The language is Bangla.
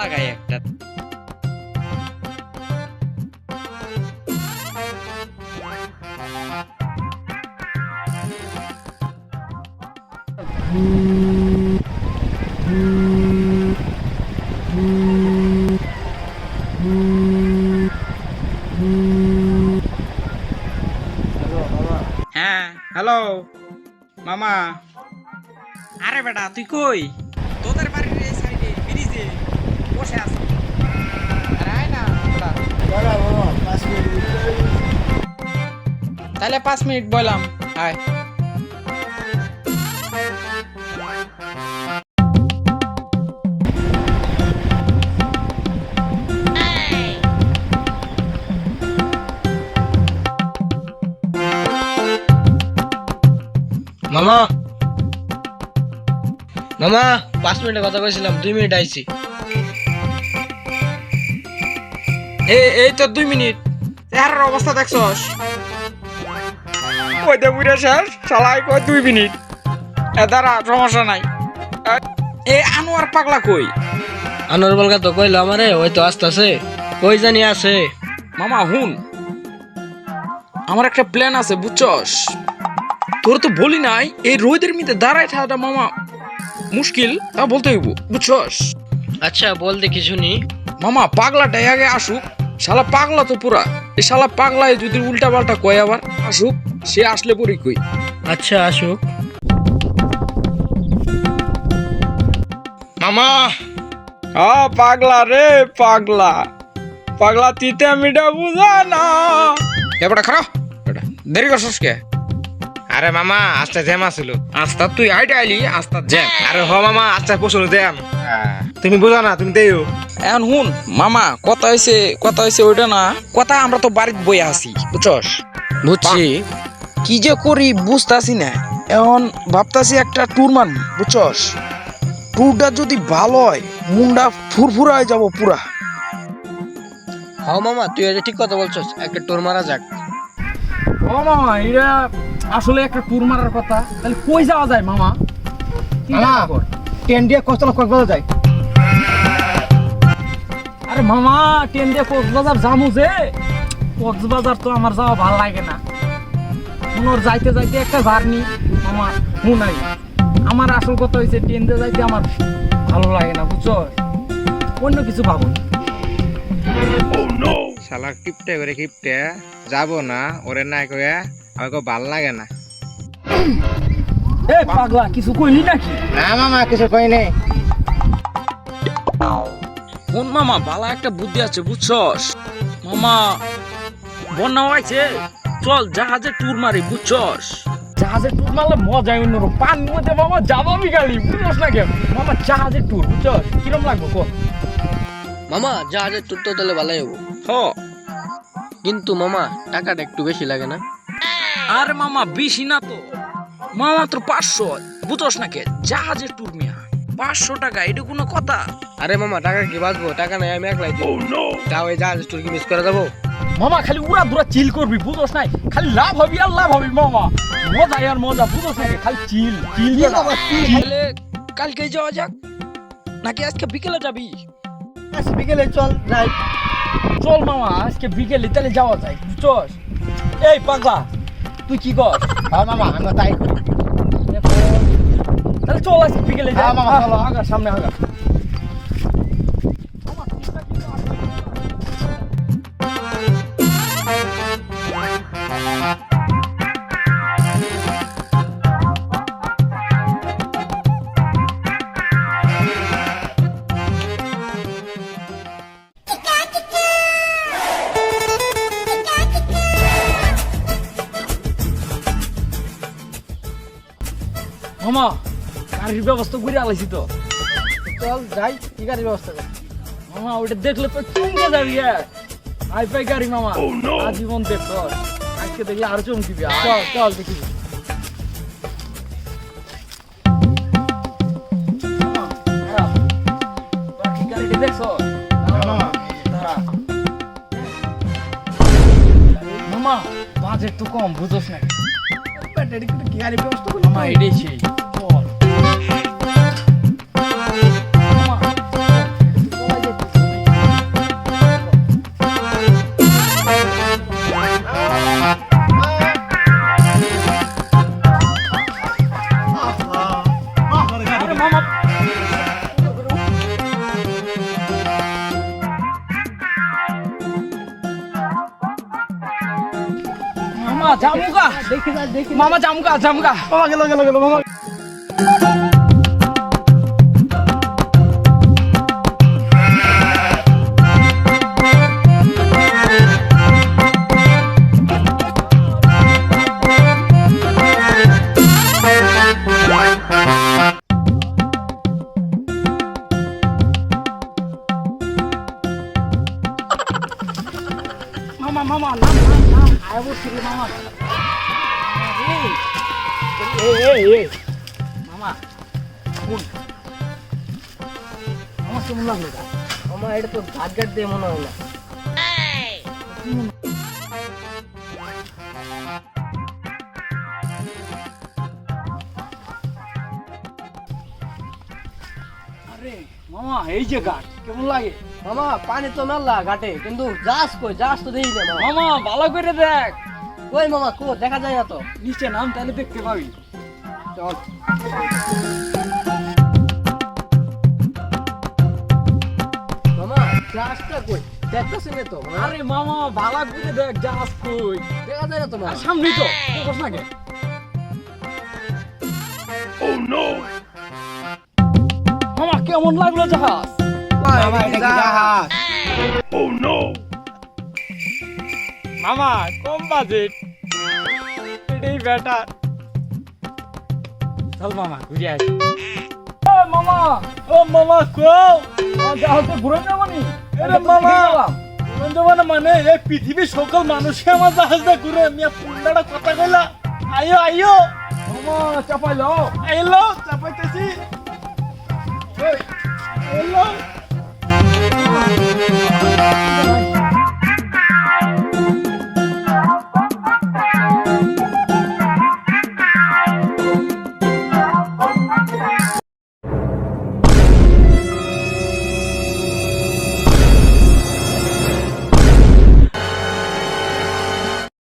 লাগাই একটা। হ্যাঁ হ্যালো। মামা। আরে বেটা তুই কই? তোদের বাড়ির এই সাইডে ব্রিজে। তাহলে পাঁচ মিনিট বললাম আয়। মামা। মামা পাঁচ মিনিটে কথা কইছিলাম দুই মিনিট আইছি। এই এই তো দুই মিনিট। চেহারার অবস্থা দেখছস কইতে বুড়ে শেষ চালাই কই দুই মিনিট। এ দাঁড়া সমস্যা নাই। এ আনোয়ার পাগলা কই? আনোর বলকা তো কইলো আমারে ওই তো আস্তে আছে কই জানি আছে। মামা হুন। আমার একটা প্ল্যান আছে বুঝছস? তোর তো বলি নাই এই রোদের মিতে দাঁড়ায় থাকাটা মামা মুশকিল তা বলতে হইব বুঝছস? আচ্ছা বল দেখি শুনি। মামা পাগলাটা আগে আসুক। শালা পাগলা তো পুরা। এই শালা পাগলায় যদি উল্টা পাল্টা কয় আবার আসুক সে আসলে পরে কই? আচ্ছা আসুক। মামা। আ পাগলা রে পাগলা। পাগলা তিতে মিটা বুঝা না। এবারে খারাপ দেরি করছস কে? আরে মামা আস্তে জ্যাম আসিল আস্তা তুই আইডা আইলি আস্তা জ্যাম। আরে হ মামা আস্তে পছন্দ জ্যাম। তুমি বুঝো না তুমি দেও এখন হুন মামা কথা হয়েছে কথা হয়েছে ওইটা না কথা আমরা তো বাড়িতে বই আসি বুঝছস? বুঝছি। কি যে করি বুঝতাছি না। এখন ভাবতাছি একটা ট্যুর মারবি বুঝছস? ট্যুরটা যদি ভালো হয় মুন্ডা ফুরফুরা হয়ে যাব পুরা। হ্যাঁ মামা তুই এটা ঠিক কথা বলছস একটা টোর মারা যাক। ও মামা এটা আসলে একটা ট্যুর মারার কথা। তাহলে কই যাওয়া যায় মামা? মামা। কর? ট্রেন দিয়ে কষ্টলা কক্সবাজার যায়। আরে মামা ট্রেন দিয়ে কক্সবাজার যামু যে। কক্সবাজার তো আমার যাওয়া ভালো লাগে না। পুনর যাইতে যাইতে একটা জার্নি মামা শুনাই আমার আসল কথা হয়েছে ট্রেন দিয়ে যাইতে আমার ভালো লাগে না বুঝছ? অন্য কিছু ভাবো শালা কিপটে করে কিপটে যাব না ওরে না কয়ে আমাকে ভালো লাগে না। এ পাগলা কিছু কইলি নাকি? না মামা কিছু কই নেই কোন মামা বালা একটা বুদ্ধি আছে বুঝছস? মামা বন্যা হয়েছে। চল জাহাজে টুর মারি বুঝছস? জাহাজের টুর মারলে মজাই অন্যরকম। পানির মধ্যে মামা যাবামি গালি বুঝছ না কেন? মামা জাহাজের টুর বুঝছ কিরম লাগবে কো মামা জাহাজের টুর তো তাহলে ভালোই হব। হ। কিন্তু মামা টাকাটা একটু বেশি লাগে না? আরে মামা বেশি না তো। মামা তোর পাঁচশো। বুঝছস না কে জাহাজের টুর মিয়া। পাঁচশো টাকা এটা কোনো কথা? আরে মামা টাকা কি বাঁচবো? টাকা নাই আমি একলাই দিব। তাও এই জাহাজ টুর কি মিস করে যাব মামা খালি উড়া দুরা চিল করবি বুঝোস নাই? খালি লাভ হবি আর লাভ হবি মামা। মজা আর মজা বুঝোস নাই? খালি চিল চিল তাহলে কালকে যাওয়া যাক? নাকি আজকে বিকেলে যাবি? বিকেলে চল যাই। চল মামা আজকে বিকেলে তাহলে যাওয়া যায় বুঝছস এই পাগলা তুই কি কর? হ্যাঁ মামা আমরা তাই করি। চল আজকে বিকেলে যাই হ্যাঁ, মামা, চলো। আগা সামনে আগা মামা গাড়ির ব্যবস্থা করে আলাইছি তো। চল যাই কি গাড়ির ব্যবস্থা কর? মামা ওটা দেখলে তো চমকে যাবি এক হাই ফাই গাড়ি মামা। আজীবন দেখ আজকে দেখলে আরও চমকিবি চল চল দেখি। দেখছ? দাঁড়া। মামা বাজেট তো কম বুঝোস না। কি গাড়ির ব্যবস্থা মামা এটাই সেই। মামা জামুকা জামুকা। মামা গেল গেল গেল মামা। এই এই এই মামা কোন আমার কেমন লাগল এটা? এটা তো ঘাট ঘাট দিয়ে মনে হয় না মামা এই যে গাছ কেমন লাগে? মামা পানি তো মেলা ঘাটে কিন্তু যাস কই যাস তো দেখি না মামা। মামা ভালো করে দেখ। কই মামা কো দেখা যায় না তো। নিচে নাম তাহলে দেখতে পাবি। আরে মামা ভালো করে দেখ জাহাজ কই? দেখা যায় না তো মামা তো না কে মামা কেমন লাগল জাহাজ? মামা এটা কি জাহাজ। মামা কম বাজেট এটাই বেটার চল মামা ঘুরে আসি। মামা ও মামা কো জাহাজে ঘুরে যাব নি আরে মামা। বন্ধুবান মানে এই পৃথিবীর সকল মানুষে আমার জাহাজটা ঘুরে মিয়া পুন্ডাটা কথা কইলা। আইও আইও। মামা চাপাই লও আইলো চাপাইতেছি। আইলো।